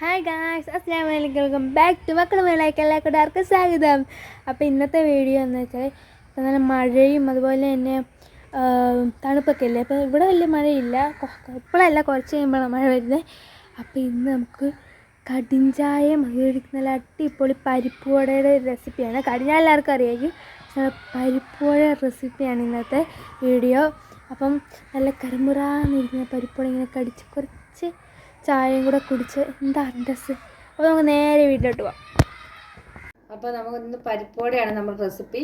Hi guys അസ്ലാം വലൈക്കും welcome back to മക്കളുടെ മേളേക്ക് എല്ലാ കൂട്ടുകാർക്കും സ്വാഗതം. അപ്പോൾ ഇന്നത്തെ വീഡിയോ എന്ന് വെച്ചാൽ ഇപ്പം നല്ല മഴയും അതുപോലെ തന്നെ തണുപ്പൊക്കെ അല്ലേ? അപ്പോൾ ഇവിടെ വലിയ മഴയില്ല. ഇപ്പോഴല്ല കുറച്ച് കഴിയുമ്പോഴാണ് മഴ വരുന്നത് അപ്പോൾ ഇന്ന് നമുക്ക് കടിഞ്ചായം അതുപോലെ നല്ല അടിപൊളി പരിപ്പുവടയുടെ റെസിപ്പിയാണ് കടിഞ്ഞായ എല്ലാവർക്കും അറിയാമെങ്കിൽ പരിപ്പുവട റെസിപ്പിയാണ് ഇന്നത്തെ വീഡിയോ അപ്പം നല്ല കരമുറാന്നിരിക്കുന്ന പരിപ്പുവട ഇങ്ങനെ കടിച്ച് കുറച്ച് ചായയും കൂടെ കുടിച്ച് എന്താ ഡ്രസ്സ് അപ്പോൾ നമുക്ക് നേരെ വീട്ടിലോട്ട് പോവാം. അപ്പോൾ നമുക്ക് ഇന്ന് പരിപ്പോടെയാണ് നമ്മുടെ റെസിപ്പി.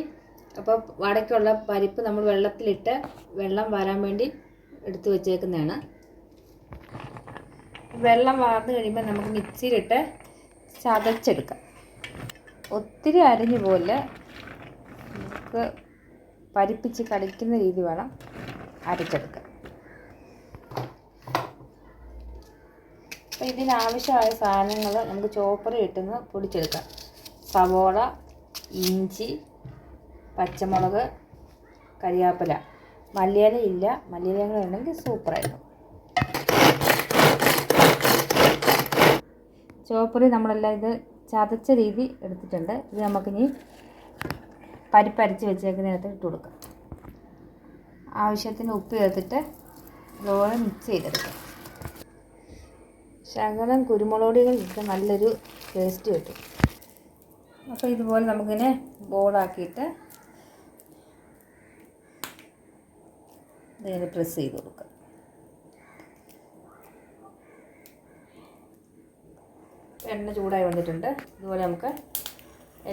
അപ്പോൾ വടക്കുള്ള പരിപ്പ് നമ്മൾ വെള്ളത്തിലിട്ട് വെള്ളം വരാൻ വേണ്ടി എടുത്തു വെച്ചേക്കുന്നതാണ്. വെള്ളം വാർന്നു കഴിയുമ്പോൾ നമുക്ക് മിക്സിയിലിട്ട് ചതച്ചെടുക്കാം. ഒത്തിരി അരിഞ്ഞു പോലെ നമുക്ക് പരിപ്പിച്ച് കളിക്കുന്ന രീതി വേണം അരച്ചെടുക്കാൻ. അപ്പോൾ ഇതിനാവശ്യമായ സാധനങ്ങൾ നമുക്ക് ചോപ്പറിൽ കിട്ടുന്ന പൊടിച്ചെടുക്കാം. സവോള ഇഞ്ചി പച്ചമുളക് കരിയാപ്പില. മല്ലിയില ഇല്ല. മല്ലിയില ഉണ്ടെങ്കിൽ സൂപ്പറായിരുന്നു ചോപ്പറി നമ്മളെല്ലാം ഇത് ചതച്ച രീതി എടുത്തിട്ടുണ്ട്. ഇത് നമുക്കിനി പരിപ്പരച്ച് വെച്ചേക്കുന്നതിനകത്ത് ഇട്ട് കൊടുക്കാം. ആവശ്യത്തിന് ഉപ്പ് ചേർത്തിട്ട് ഇതുപോലെ മിക്സ് ചെയ്തെടുക്കാം. ശകലം കുരുമുളകൊടികൾ ഇട്ട് നല്ലൊരു ടേസ്റ്റ് കിട്ടും. അപ്പോൾ ഇതുപോലെ നമുക്കിങ്ങനെ ബോളാക്കിയിട്ട് ഇതിങ്ങനെ പ്രസ് ചെയ്ത് കൊടുക്കാം. എണ്ണ ചൂടായി വന്നിട്ടുണ്ട്. ഇതുപോലെ നമുക്ക്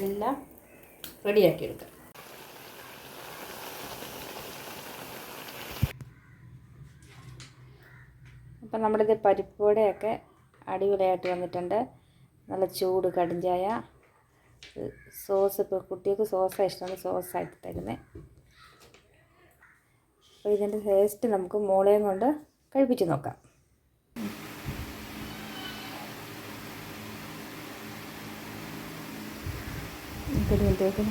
എല്ലാം റെഡിയാക്കി എടുക്കാം. അപ്പം നമ്മുടെ ഇത് പരിപ്പോടെയൊക്കെ അടിപൊളിയായിട്ട് വന്നിട്ടുണ്ട്. നല്ല ചൂട് കടിഞ്ചായ സോസ് ഇപ്പോൾ കുട്ടികൾക്ക് സോസാണ് ഇഷ്ടമാണ് സോസായിട്ട് തരുന്നത് അപ്പോൾ ഇതിന്റെ ടേസ്റ്റ് നമുക്ക് മോളെയും കൊണ്ട് കഴിപ്പിച്ച് നോക്കാം. മിനിറ്റേക്ക്